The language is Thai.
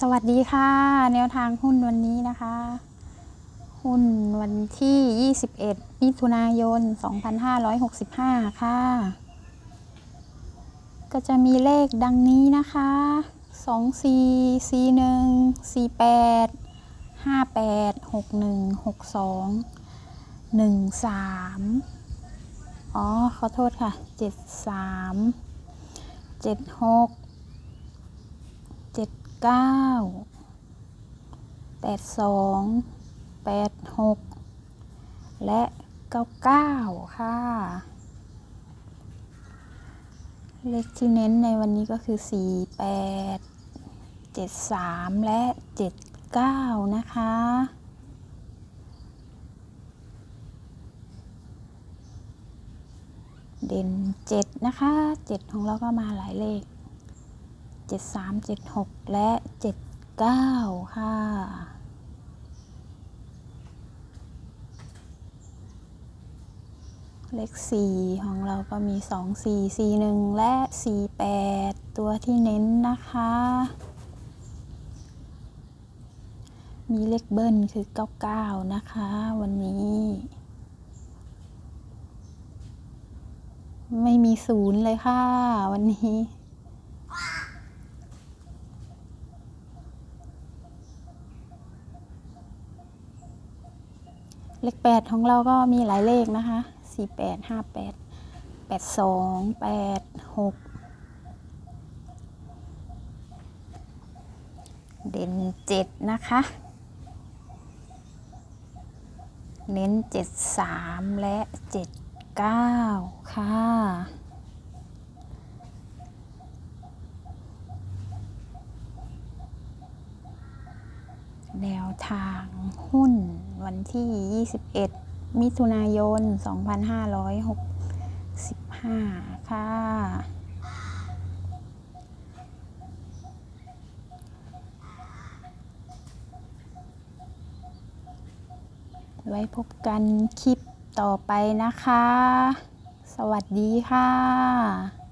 สวัสดีค่ะ แนวทางหุ้นวันนี้นะคะ หุ้นวันที่ 21 มิถุนายน 2565 ค่ะ ก็จะมีเลขดังนี้นะคะ 2 4 4 1 4 8 5 8 6 1 6 2 1 3 อ๋อ ขอโทษค่ะ 7 3 7 6 เก้าแปดสองแปดหกและเก้าเก้าค่ะ เลขที่เน้นในวันนี้ก็คือสี่แปดเจ็ดสามและเจ็ดเก้านะคะเด่นเจ็ดนะคะเจ็ดของเราก็มาหลายเลข เจ็ดสามเจ็ดหกและเจ็ดเก้าค่ะ เลขสี่ของเราก็มีสองสี่สี่หนึ่งและสี่แปดตัวที่เน้นนะคะ มีเลขเบิ้ลคือเก้าเก้านะคะ วันนี้ไม่มีศูนย์เลยค่ะ วันนี้ เลขแปดของเราก็มีหลายเลขนะคะสี่แปดห้าแปดแปดสองแปดหกเด่นเจ็ดนะคะ เน้นเจ็ดสามและเจ็ดเก้าค่ะ แนวทางหุ้นวันที่ 21 มิถุนายน 2565 ค่ะ ไว้พบกันคลิปต่อไปนะคะ สวัสดีค่ะ